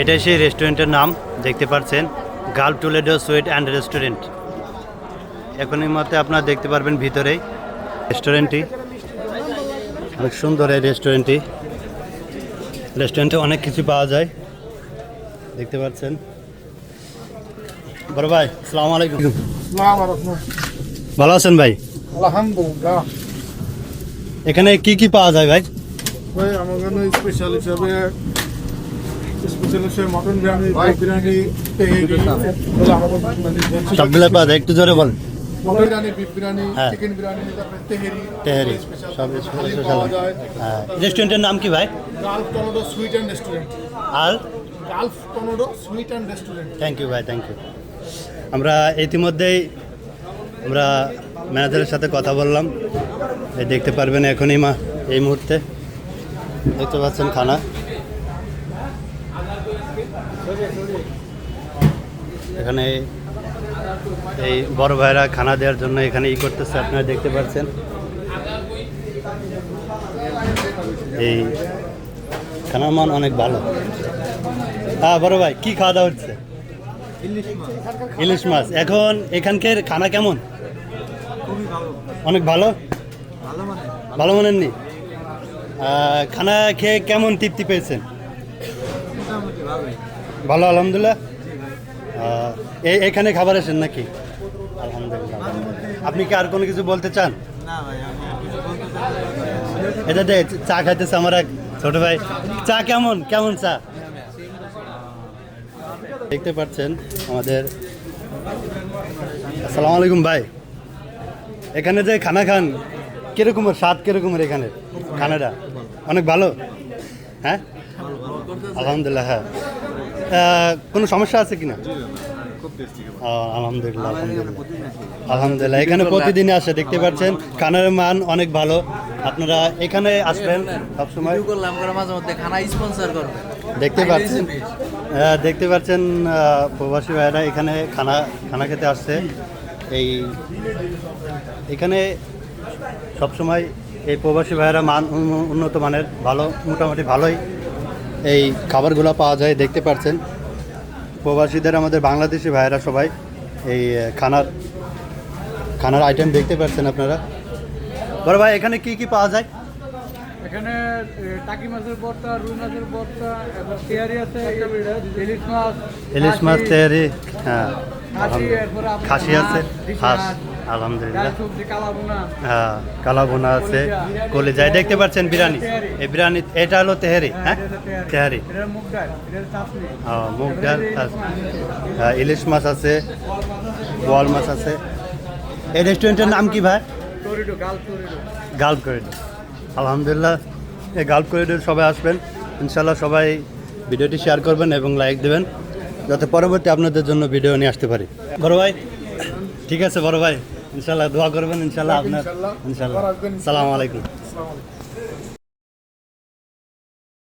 এটাই সেই রেস্টুরেন্টের নাম দেখতে পাচ্ছেন গাল টুলেডো সুইট অ্যান্ড রেস্টুরেন্ট। এখন এই মতে আপনারা দেখতে পারবেন ভিতরেই রেস্টুরেন্টটি। অনেক সুন্দর এই রেস্টুরেন্টটি। রেস্টুরেন্টে অনেক কিছু পাওয়া যায়। দেখতে পাচ্ছেন। বড় ভাই সালাম আলাইকুম। ভালো আছেন ভাই? আলহামদুলিল্লাহ। এখানে কি কি পাওয়া যায় ভাই? ভাই আমার স্পেশাল হিসাবে মানে সবগুলো পাওয়া যায় একটু জোরে বল। মটন বিরিয়ানি বিফ বিরিয়ানি হ্যাঁ। সব যায়। হ্যাঁ। রেস্টুরেন্টের নাম কি ভাই? Sweet and restaurant R? Gulf tornado sweet and restaurant thank you ভাই থ্যাংক ইউ আমরা ইতিমধ্যেই আমরা ম্যানেজারের সাথে কথা বললাম। দেখতে পারবেন এখনই মা এই মুহূর্তে। দেখতে পাচ্ছেন খানা। এখানে এই বড় ভাইরা খানা দেওয়ার জন্য এখানে ই করতেছে, আপনারা দেখতে পাচ্ছেন। এই খানার মান অনেক ভালো। হ্যাঁ বড় ভাই, কি খাওয়া দাওয়া হচ্ছে? ইলিশ মাছ। এখন এখানকার খানা কেমন? অনেক ভালো? ভালো মানেন নি খানা খেয়ে কেমন তৃপ্তি পেয়েছেন? ভালো আলহামদুলিল্লাহ। এখানে খাবার আসেন নাকি? আলহামদুলিল্লাহ আপনি কি আর কোনো কিছু বলতে চান? এটা দে চা খাইতেছে আমার এক ছোট ভাই। চা কেমন? কেমন চা? দেখতে পাচ্ছেন আমাদের। আসসালামু আলাইকুম ভাই। এখানে যে খানা খান কিরকমের স্বাদ কিরকমের এখানে খানাটা? অনেক ভালো? হ্যাঁ? আলহামদুলিল্লাহ হ্যাঁ। কোনো সমস্যা আছে কিনা? আলহামদুলিল্লাহ আলহামদুলিল্লাহ। আলহামদুলিল্লাহ এখানে প্রতিদিনই আসে দেখতে পাচ্ছেন খানার মান অনেক ভালো। আপনারা এখানে আসবেন সবসময়। করবে। দেখতে পাচ্ছেন। দেখতে পাচ্ছেন প্রবাসী ভাইরা এখানে খানা খানা খেতে আসছে। এই এখানে সবসময় এই প্রবাসী ভাইয়েরা মান উন্নত মানের ভালো মোটামুটি ভালোই এই খাবারগুলো পাওয়া যায় দেখতে পাচ্ছেন প্রবাসীদের আমাদের বাংলাদেশি ভাইয়েরা সবাই এই খানার খানার আইটেম দেখতে পাচ্ছেন আপনারা। বড় ভাই এখানে কি কি পাওয়া যায়? এখানে টাকি মাছের ভর্তা রুই মাছের ভর্তা এবং তেয়ারি আছে ইলিশ মাছ ইলিশ মাছ তেয়ারি তেহারি হ্যাঁ। খাসি আছে? হাঁস, আলহামদুলিল্লাহ। কালাভুনা। হ্যাঁ কালা ভুনা আছে কলিজায় দেখতে পাচ্ছেন বিরিয়ানি? এই বিরিয়ানি এটা হলো তেহারি হ্যাঁ তেহারি। এটা মুগ ডাল হ্যাঁ, ইলিশ মাছ আছে বোয়াল মাছ আছে। এই রেস্টুরেন্টের নাম কি ভাই? টরিডো গাল করিডোর আলহামদুলিল্লাহ এই গাল্ফ করিডোর সবাই আসবেন। ইনশাল্লাহ সবাই ভিডিওটি শেয়ার করবেন এবং লাইক দেবেন। যাতে পরবর্তী আপনাদের জন্য ভিডিও নিয়ে আসতে পারি। বড় ভাই ঠিক আছে বড় ভাই ইনশাল্লাহ দোয়া করবেন ইনশাল্লাহ আপনার ইনশাল্লাহ। সালাম আসসালামু আলাইকুম।